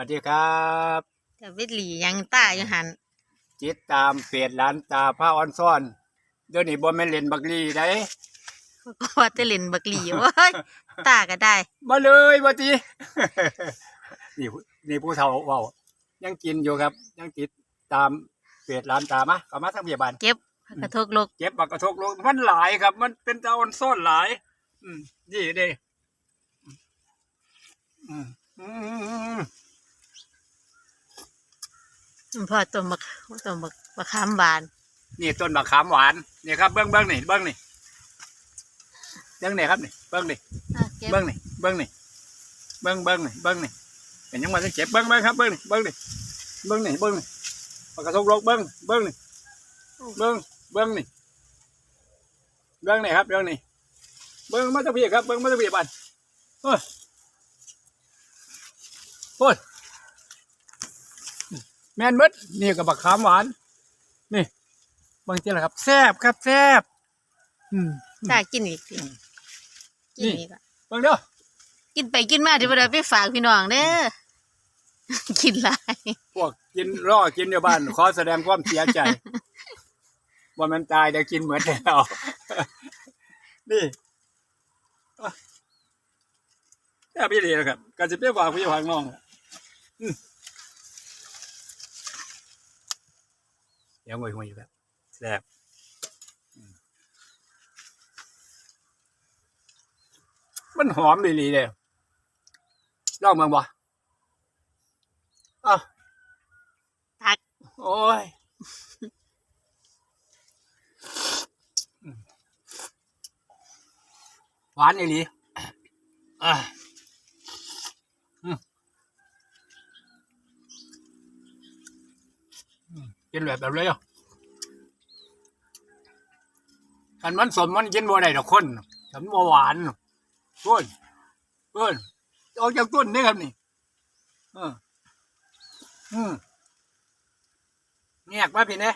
วัสดีครับจะวิหลียังตาอยู่หันจิตตามเพจร้านตาผ้าออนซ่อนเดี๋ยวนี้บ่แม่นเล่นบักลีได้ก็ว่าจะเล่นบักลีว้ยตาก็ได้ มาเลยว่าตินี่นี่ผู้เฒ่าเว้ายังกินอยู่ครับ ยังติดตามเพจร้านตามาเข้ามาทางพยาบาลเก็บกระทกลกเจ็บบักกระทกลงมันหลายครับ มันเป็นตาออนซ่อนหลาย อืมนี่เด้อืม พ่อต้มบักต้มบักบักขามหวาน นี่ต้นมะขามหวานนี่ครับเบิ้งเบิ้งนี่เบิ้งนี่เบิ้งนี่ครับนี่เบิ้งนี่อะเก็บเบิ้งนี่เบิ้งนี่เบิ้งเบิ้งนี่เบิ้งนี่เป็นยังไงจะเจ็บเบิ้งเบิ้งครับเบิ้งนี่เบิ้งนี่เบิ้งนี่เบิ้งนี่ปากกระทกโลกเบิ้งเบิ้งนี่เบิ้งเบิ้งนี่เบิ้งนี่ครับเบิ้งนี่เบิ้งมาตะพี่ครับเบิ้งมาตะพี่บันโอ้ยโอ้ย แมนหมดนี่กับบักขามหวาน นี่บางทีละครับแซบครับแซบอืมตากินอีกทีกินนี่ อีกอะเบิ่งเด้อกินไปกินมาเดี๋ยวบ่ได้ไปฝากพี่น้องเด้อ กินหลายพวกกินรอกินอยู่บ้าน ขอแสดงความเสียใจ ว่ามันตายเดี๋ยวกินเหมือนแล้ว นี่อะแค่พี่ดีนะครับก็จะเปรี้ยวกว่าพี่หางน้องอะอืม เดี๋ยวงวยงวยอยู่แบบแซ่บอืมมัน กินแบบแบบเลยอะกันมันสมมันกินบ่ได้ดอกคนฉันบ่หวานเพื่อนเพื่อนออกจากต้นนี่ครับนี่เอออืมแงกมาพี่เนี่ย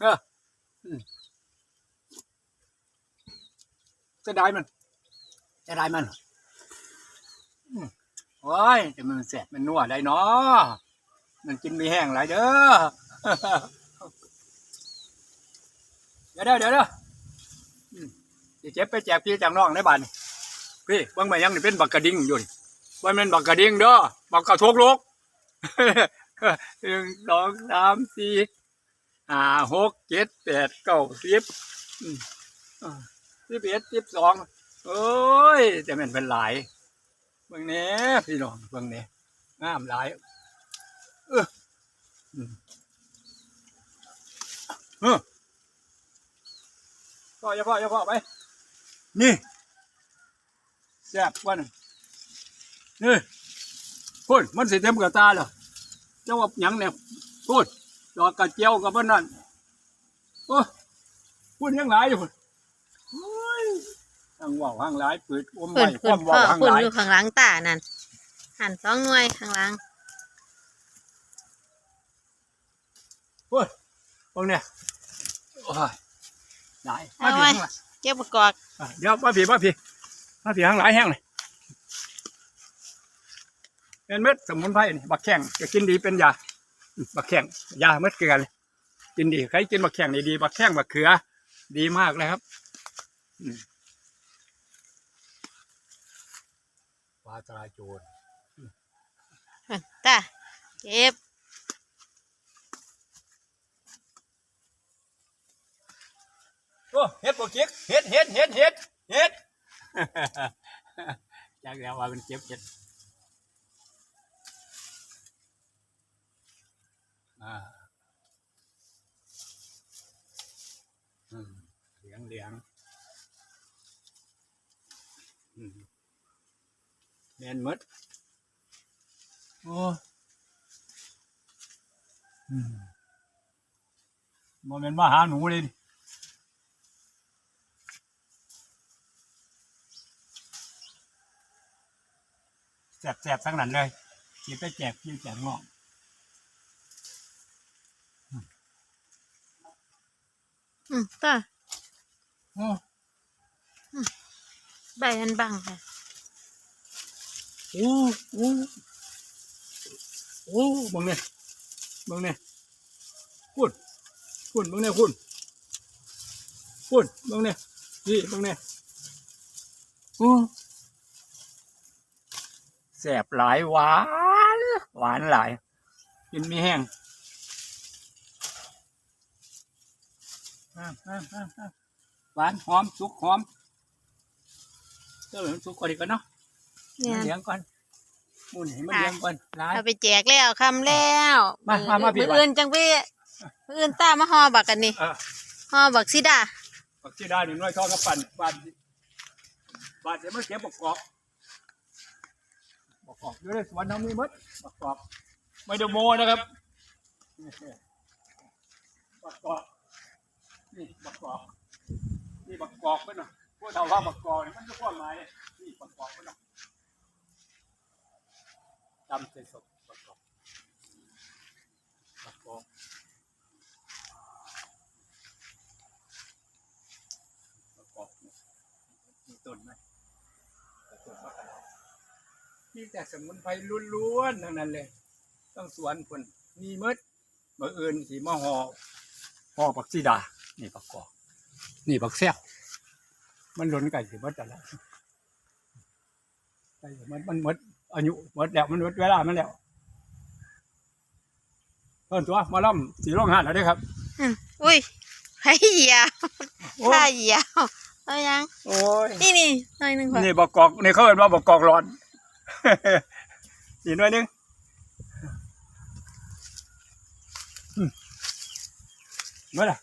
เอออืมจะได้มันจะได้มันอืมโอ้ยจะมันแสบมันนัวได้เนาะ มันกินม่แห้งไรเด้อเดี๋ยวเด้อเดี๋ยวเด้ออืมสิเจ็บไปแจกพี่จากน้องในบ้านพี่บางไปยังนี่เป็นบักกระดิ่งอยู่นี่ว่ามันบักกระดิ่งเด้อบักกระทกโลกหนึ่งสองสามสี่ห้าหกเจ็ดแปดเก้าสิบสิบเอ็ดสิบสองโอ้ยแต่มันเป็นหลายเบิ่งเนี้ยพี่น้องเบิ่งเนี้ยงามหลาย เออพ่ออย่าพ่ออย่าพ่อไป นี่แซ่บกว่านึงนี่พุ่นมันสิเต็มกระตาแล้วเจ้าว่าหยังเนี่ยพูดดอกกระเจียวกับมันนั่นโอ้พูดยังหลายอยู่พุ่นโอ้ยทั้งเว่าทั้งหลายปืดอมเพิ่ไว้นคเพิ่วานมพ่อเว่าทั้งเพิ่หนลายอยู่ข้างหลังตานั่นหั่นสองหน่วยข้างหลัง พูดพวกเนี่ยโอ้ยหลายมาเอาผีไว้ข้างหลังเก็บประกอบอะเดี๋ยวมาผีมาผีมาผีทั้งหลายแห้งเลยเป็นเม็ดสมุนไพรนี่บักแข้งจะกินดีเป็นยาอืมบักแข้งยาเม็ดเกลือเลยกินดีใครกินบักแข้งนี่ดีบักแข้งบักเขือ ดีมากเลยครับฟ้าทลายโจรตาเก็บ โอ้เฮ็ดบ่เก็บเฮ็ดเฮ็ดเฮ็ดเฮ็ดเฮ็ดจากแล้วว่ามันเก็บเฮ็ดอ่าอืมเหลียงเหลียงอืมแม่นหมดโอ้อืมบ่แม่นมาหาหนูเลย แสบๆทั้งนั้นเลยเก็บไปแจกพี่แจกงอกอืมตาโอ้ใบมันบังค่ะโอ้โอ้โอ้มึงเนี่ยมึงเนี่ยคุณคุณมึงเนี่ยคุณคุณมึงเนี่ยพี่มึงเนี่ยโอ้ แสบหลายหวาน หวานหลาย กินไม่แห้งอ่าอ่าอ่าอ่าหวานหอมสุกหอมเจ้าเหลืองสุกก่อนดีกว่าเนาะเนี่ยมาเลี้ยงก่อนมุ่นให้มันเลี้ยงก่อนหลายเอาไปแจกแล้วคำแล้วมามามาพี่มืออื่นจังพี่มืออื่นตามมาห่อบักกันนี่เออห่อบักซิดาปักชีดาหนึ่งร้อยทองกับปั่นบาทบาทเดี๋ยวมันเก็บประกอบ ประกอบอยู่ในสวนน้ำมีหมดประกอบไม่ได้โมนะครับประกอบนี่ประกอบนี่ประกอบไปหน่อยพวกเราว่าประกอบเนี่ยมันจะความหมายเนี่ยนี่ประกอบไปหน่อยจำเสร็จสดประกอบประกอบประกอบมีต้นไหมต้นมะกะดา มีแต่สมุนไพรล้วนๆทั้งนั้นเลย ต้องสวนคนมีหมดเมื่ออื่นสีมะหอห่อปักซีดา นี่ประกอบนี่ปักแซ่บมันหล้นไก่สิหมดแต่ละไก่มันมันหมดอายุหมดแล้วมันหมดเวลามันแล้วต้นตัวหมาล่ำสีร่องหันแล้วเด้อครับอืมอุ้ยไผ่ยาวโอ้ไผ่ยาวเอายัง โอ้ยนี่นี่หน่อยหนึ่งพอนี่บอกกอกนี่เขาเรียกว่าบอกกอกร้อน อีกหน่อยหนึงอืมเมื่อไหร่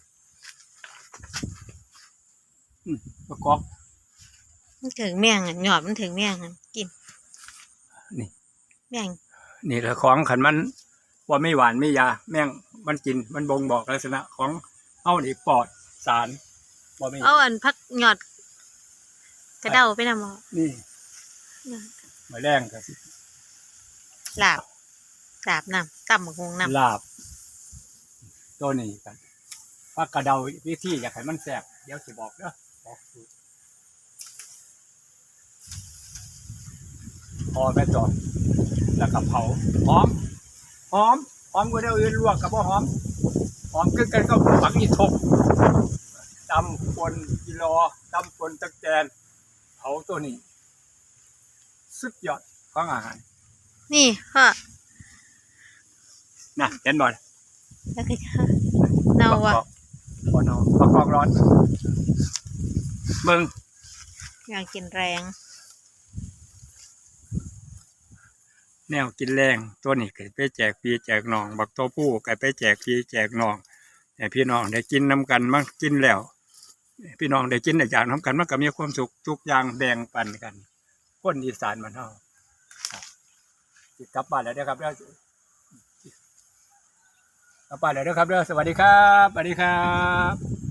อืมบอกกอกมันถึงแมงอะหยอดมันถึงแมงอะกิน นี่แมงนี่แหละของขันมันว่าไม่หวานไม่ยา แม่งมันกินมันบ่งบอกลักษณะของเอานี่ปอดสารว่าไม่เอาอันพักหยอดกระเด้าไปนำเอานี่ มาแรงครับลาบลาบน้ำตำบักฮงน้ำลาบ ตัวนี้กันพักกระเดาวิธีอยากให้มันแสบเดี๋ยวสิบอกเด้อบอกสูตรพอแม่จอดแล้วก็เผาหอมหอมหอมกว่าเดียวอื่นลวกกับว่าหอมหอมคือกันก็ฝักอีทกตำปนกิโลตำปนตะแกนเผาตัวนี้ สุดยอดของอาหารนี่พ่อนะเห็นบ่อยแล้วก็เน่าวะพอเนาประกอบร้อนเบิ่งอยากกินแรง แนวกินแรงตัวนี้ก็ไปแจกพี่แจกน้อง บักตัวผู้ก็ไปแจกพี่แจกน้องให้พี่น้องได้กินน้ำกันมากินแล้ว พี่น้องได้กินได้จากน้ำกันมันก็มีความสุขทุกอย่างแบ่งปันกัน คนอีสานมันเฮาจิกลับบ้านแล้วนะครับเด้อกลับบ้านแล้วนะครับเด้อสวัสดีครับสวัสดีครับ